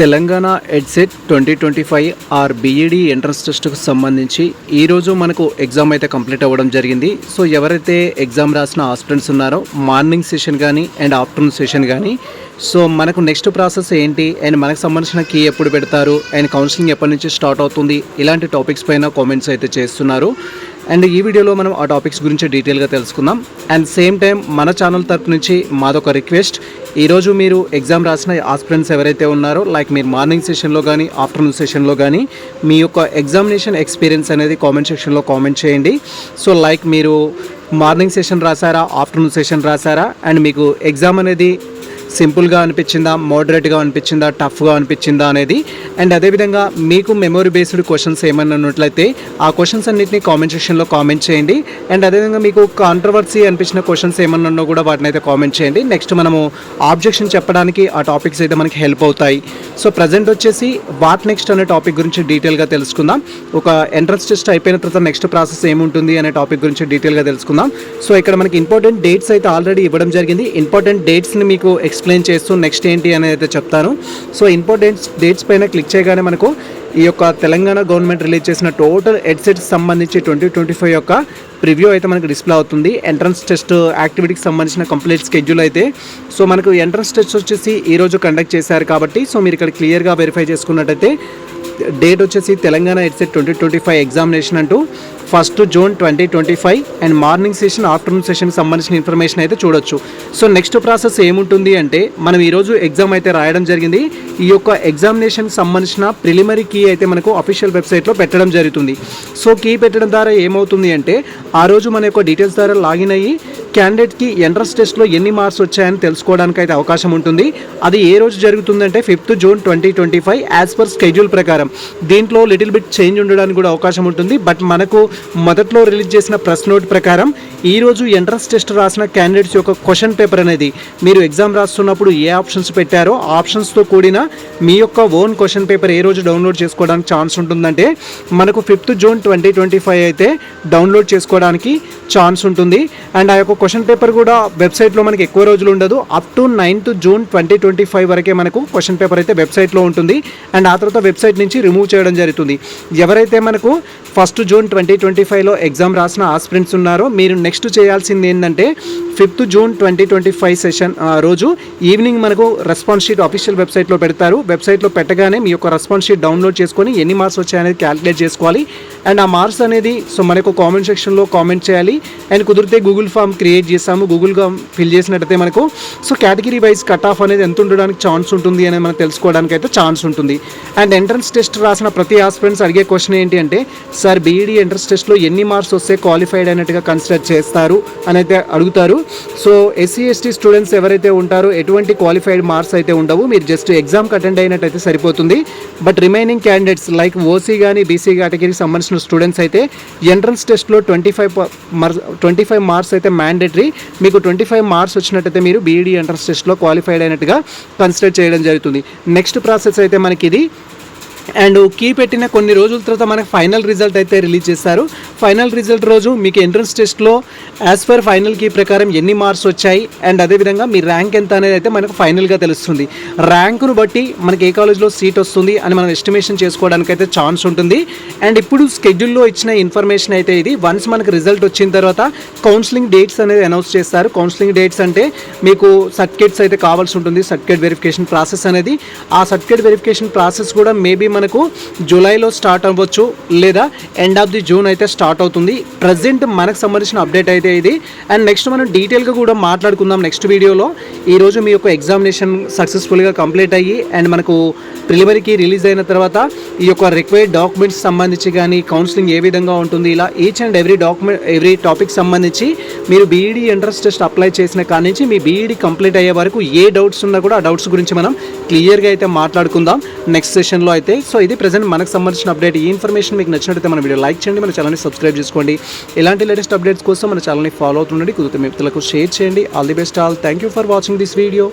Telangana EdCET twenty twenty five or BEd entrance టెస్ట్కు సంబంధించి ఈరోజు మనకు ఎగ్జామ్ అయితే కంప్లీట్ అవ్వడం జరిగింది. సో ఎవరైతే ఎగ్జామ్ రాసిన ఆస్పిరెంట్స్ ఉన్నారో మార్నింగ్ సెషన్ కానీ అండ్ ఆఫ్టర్నూన్ సెషన్ కానీ సో మనకు నెక్స్ట్ ప్రాసెస్ ఏంటి? అండ్ మనకు సంబంధించిన కీ ఎప్పుడు పెడతారు? అండ్ కౌన్సిలింగ్ ఎప్పటి నుంచి స్టార్ట్ అవుతుంది? ఇలాంటి టాపిక్స్ పైన కామెంట్స్ అయితే చేస్తున్నారు. అండ్ ఈ వీడియోలో మనం ఆ టాపిక్స్ గురించి డీటెయిల్గా తెలుసుకుందాం. అండ్ సేమ్ టైం మన ఛానల్ తరపు నుంచి మాదొక రిక్వెస్ట్. ఈరోజు మీరు ఎగ్జామ్ రాసిన ఆస్పిరెంట్స్ ఎవరైతే ఉన్నారో లైక్ మీరు మార్నింగ్ సెషన్లో కానీ ఆఫ్టర్నూన్ సెషన్లో కానీ మీ యొక్క ఎగ్జామినేషన్ ఎక్స్పీరియన్స్ అనేది కామెంట్ సెక్షన్లో కామెంట్ చేయండి. సో లైక్ మీరు మార్నింగ్ సెషన్ రాసారా ఆఫ్టర్నూన్ సెషన్ రాసారా అండ్ మీకు ఎగ్జామ్ అనేది సింపుల్గా అనిపించిందా మోడరేట్గా అనిపించిందా టఫ్గా అనిపించిందా అనేది? అండ్ అదేవిధంగా మీకు మెమొరీ బేస్డ్ క్వశ్చన్స్ ఏమైనా ఉన్నట్లయితే ఆ క్వశ్చన్స్ అన్నింటినీ కామెంట్ సెక్షన్లో కామెంట్ చేయండి. అండ్ అదేవిధంగా మీకు కాంట్రవర్సీ అనిపించిన క్వశ్చన్స్ ఏమన్నా ఉన్నా కూడా వాటిని అయితే కామెంట్ చేయండి. నెక్స్ట్ మనము ఆబ్జెక్షన్ చెప్పడానికి ఆ టాపిక్స్ అయితే మనకి హెల్ప్ అవుతాయి. సో ప్రజెంట్ వచ్చేసి వాట్ నెక్స్ట్ అనే టాపిక్ గురించి డీటెయిల్గా తెలుసుకుందాం. ఒక ఎంట్రన్స్ టెస్ట్ అయిపోయిన తర్వాత నెక్స్ట్ ప్రాసెస్ ఏముంటుంది అనే టాపిక్ గురించి డీటెయిల్గా తెలుసుకుందాం. సో ఇక్కడ మనకి ఇంపార్టెంట్ డేట్స్ అయితే ఆల్రెడీ ఇవ్వడం జరిగింది. ఇంపార్టెంట్ డేట్స్ని మీకు ఎక్స్ ఎక్స్ప్లెయిన్ చేస్తూ నెక్స్ట్ ఏంటి అనేది అయితే చెప్తాను సో ఇంపార్టెంట్ డేట్స్ పైన క్లిక్ చేయగానే మనకు ఈ యొక్క తెలంగాణ గవర్నమెంట్ రిలీజ్ చేసిన టోటల్ హెడ్సెట్స్ సంబంధించి ట్వంటీ ట్వంటీ ఫైవ్ యొక్క ప్రివ్యూ అయితే మనకు డిస్ప్లే అవుతుంది. ఎంట్రన్స్ టెస్ట్ యాక్టివిటీకి సంబంధించిన కంప్లీట్ స్కెడ్యూల్ అయితే. సో మనకు ఎంట్రన్స్ టెస్ట్ వచ్చేసి ఈరోజు కండక్ట్ చేశారు కాబట్టి సో మీరు ఇక్కడ క్లియర్గా వెరిఫై చేసుకున్నట్టయితే డేట్ వచ్చేసి Telangana EdCET twenty twenty five examination అంటూ first June twenty twenty five and morning session afternoon సెషన్కి సంబంధించిన ఇన్ఫర్మేషన్ అయితే చూడొచ్చు. సో నెక్స్ట్ ప్రాసెస్ ఏముంటుంది అంటే మనం ఈరోజు ఎగ్జామ్ అయితే రాయడం జరిగింది. ఈ యొక్క ఎగ్జామినేషన్ సంబంధించిన ప్రిలిమరీ కీ అయితే మనకు అఫీషియల్ వెబ్సైట్లో పెట్టడం జరుగుతుంది. సో కీ పెట్టడం ద్వారా ఏమవుతుంది అంటే ఆ రోజు మన యొక్క డీటెయిల్స్ ద్వారా లాగిన్ అయ్యి క్యాండిడేట్కి ఎంట్రన్స్ టెస్ట్లో ఎన్ని మార్క్స్ వచ్చాయని తెలుసుకోవడానికి అయితే అవకాశం ఉంటుంది. అది ఏ రోజు జరుగుతుందంటే fifth June twenty twenty five as per schedule ప్రకారం. దీంట్లో లిటిల్ బిట్ చేంజ్ ఉండడానికి కూడా అవకాశం ఉంటుంది. బట్ మనకు మొదట్లో రిలీజ్ చేసిన ప్రెస్ నోట్ ప్రకారం ఈరోజు ఎంట్రన్స్ టెస్ట్ రాసిన క్యాండిడేట్స్ యొక్క క్వశ్చన్ పేపర్ అనేది మీరు ఎగ్జామ్ రాస్తున్నప్పుడు ఏ ఆప్షన్స్ పెట్టారో ఆప్షన్స్తో కూడిన మీ యొక్క ఓన్ క్వశ్చన్ పేపర్ ఏ రోజు డౌన్లోడ్ చేసుకోవడానికి ఛాన్స్ ఉంటుందంటే మనకు fifth June twenty twenty five అయితే డౌన్లోడ్ చేసుకోవడానికి ఛాన్స్ ఉంటుంది. అండ్ ఆ యొక్క క్వశ్చన్ పేపర్ కూడా వెబ్సైట్లో మనకి ఎక్కువ రోజులు ఉండదు. Up to ninth June twenty twenty five వరకే మనకు క్వశ్చన్ పేపర్ అయితే వెబ్సైట్లో ఉంటుంది. అండ్ ఆ తర్వాత వెబ్సైట్ నుంచి రిమూవ్ చేయడం జరుగుతుంది. ఎవరైతే మనకు ఫస్ట్ జూన్ ట్వంటీ ట్వంటీ ఫైవ్లో ఎగ్జామ్ రాసిన ఆస్పిరెంట్స్ ఉన్నారో. మీరు నెక్స్ట్ చేయాల్సింది ఏంటంటే fifth June twenty twenty five session రోజు ఈవినింగ్ మనకు రెస్పాన్స్ షీట్ అఫీషియల్ వెబ్సైట్లో పెడతారు. వెబ్సైట్లో పెట్టగానే మీ యొక్క రెస్పాన్స్ షీట్ డౌన్లోడ్ చేసుకొని ఎన్ని మార్క్స్ వచ్చాయనేది క్యాలిక్యులేట్ చేసుకోవాలి. అండ్ ఆ మార్క్స్ అనేది సో మనకు కామెంట్ సెక్షన్లో కామెంట్ చేయాలి. అండ్ కుదిరితే గూగుల్ ఫామ్ క్రియేట్ చేసాము గూగుల్గా ఫిల్ చేసినట్టయితే మనకు so category wise cut off అనేది ఎంత ఉండడానికి ఛాన్స్ ఉంటుంది అనేది మనం తెలుసుకోవడానికి అయితే ఛాన్స్ ఉంటుంది. అండ్ ఎంట్రన్స్ టెస్ట్ రాసిన ప్రతి ఆస్పిరెంట్స్ అడిగే క్వశ్చన్ ఏంటి అంటే సార్ బీఈడీ ఎంట్రన్స్ టెస్ట్లో ఎన్ని మార్క్స్ వస్తే క్వాలిఫైడ్ అయినట్టుగా కన్సిడర్ చేస్తారు అని అయితే అడుగుతారు సో ఎస్సీ ఎస్టీ స్టూడెంట్స్ ఎవరైతే ఉంటారో ఎటువంటి క్వాలిఫైడ్ మార్క్స్ అయితే ఉండవు. మీరు జస్ట్ ఎగ్జామ్కి అటెండ్ అయినట్టయితే సరిపోతుంది. But remaining candidates like OC కానీ బీసీ కేటగిరీకి సంబంధించిన స్టూడెంట్స్ అయితే ఎంట్రన్స్ టెస్ట్లో twenty five twenty five marks అయితే మ్యాండేటరీ మీకు ట్వంటీ ఫైవ్ మార్క్స్ వచ్చినట్టయితే మీరు బీఈడీ ఎంట్రన్స్ టెస్ట్లో క్వాలిఫైడ్ అయినట్టుగా కన్సిడర్ చేయడం జరుగుతుంది. నెక్స్ట్ ప్రాసెస్ అయితే మనకి ఇది అండ్ కీ పెట్టిన కొన్ని రోజుల తర్వాత మనకి ఫైనల్ రిజల్ట్ అయితే రిలీజ్ చేస్తారు. ఫైనల్ రిజల్ట్ రోజు మీకు ఎంట్రన్స్ టెస్ట్లో యాజ్ పర్ ఫైనల్ కీ ప్రకారం ఎన్ని మార్క్స్ వచ్చాయి? అండ్ అదేవిధంగా మీ ర్యాంక్ ఎంత అనేది అయితే మనకు ఫైనల్గా తెలుస్తుంది. ర్యాంకును బట్టి మనకి ఏ కాలేజ్లో సీట్ వస్తుంది అని మనం ఎస్టిమేషన్ చేసుకోవడానికి అయితే ఛాన్స్ ఉంటుంది. అండ్ ఇప్పుడు స్కెడ్యూల్లో ఇచ్చిన ఇన్ఫర్మేషన్ అయితే ఇది. వన్స్ మనకి రిజల్ట్ వచ్చిన తర్వాత కౌన్సిలింగ్ డేట్స్ అనేది అనౌన్స్ చేస్తారు. కౌన్సిలింగ్ డేట్స్ అంటే మీకు సర్టిఫికేట్స్ అయితే కావాల్సి ఉంటుంది. సర్టిఫికేట్ వెరిఫికేషన్ ప్రాసెస్ అనేది. ఆ సర్టిఫికేట్ వెరిఫికేషన్ ప్రాసెస్ కూడా మేబీ మనకు జూలైలో స్టార్ట్ అవ్వచ్చు లేదా ఎండ్ ఆఫ్ ది జూన్ అయితే స్టార్ట్ అవుతుంది. ప్రజెంట్ మనకు సంబంధించిన అప్డేట్ అయితే ఇది. అండ్ నెక్స్ట్ మనం డీటెయిల్గా కూడా మాట్లాడుకుందాం నెక్స్ట్ వీడియోలో. ఈరోజు మీ యొక్క ఎగ్జామినేషన్ సక్సెస్ఫుల్గా కంప్లీట్ అయ్యి అండ్ మనకు ప్రిలిమరీకి రిలీజ్ అయిన తర్వాత ఈ యొక్క రిక్వైర్డ్ డాక్యుమెంట్స్ సంబంధించి కానీ కౌన్సిలింగ్ ఏ విధంగా ఉంటుంది ఇలా each and every document every topic సంబంధించి మీరు బీఈడీ ఎంట్రన్స్ టెస్ట్ అప్లై చేసిన కాడి నుంచి మీ బీఈడీ కంప్లీట్ అయ్యే వరకు ఏ డౌట్స్ ఉన్నా కూడా ఆ డౌట్స్ గురించి మనం క్లియర్గా అయితే మాట్లాడుకుందాం. నెక్స్ట్ సెషన్లో అయితే సో ఇది ప్రజెంట్ మనకు సంబంధించిన అప్డేట్ ఈ ఇన్ఫర్మేషన్ మీకు నచ్చినట్లయితే మన వీడియో లైక్ చేయండి మన ఛానల్ని సబ్స్క్రైబ్ చేసుకోండి. ఇలాంటి లేటెస్ట్ అప్డేట్స్ కోసం మన ఛానల్ని ఫాలో అవుతుండండి. కుదిరితే మిత్రులకు షేర్ చేయండి. All the best all thank you for watching this video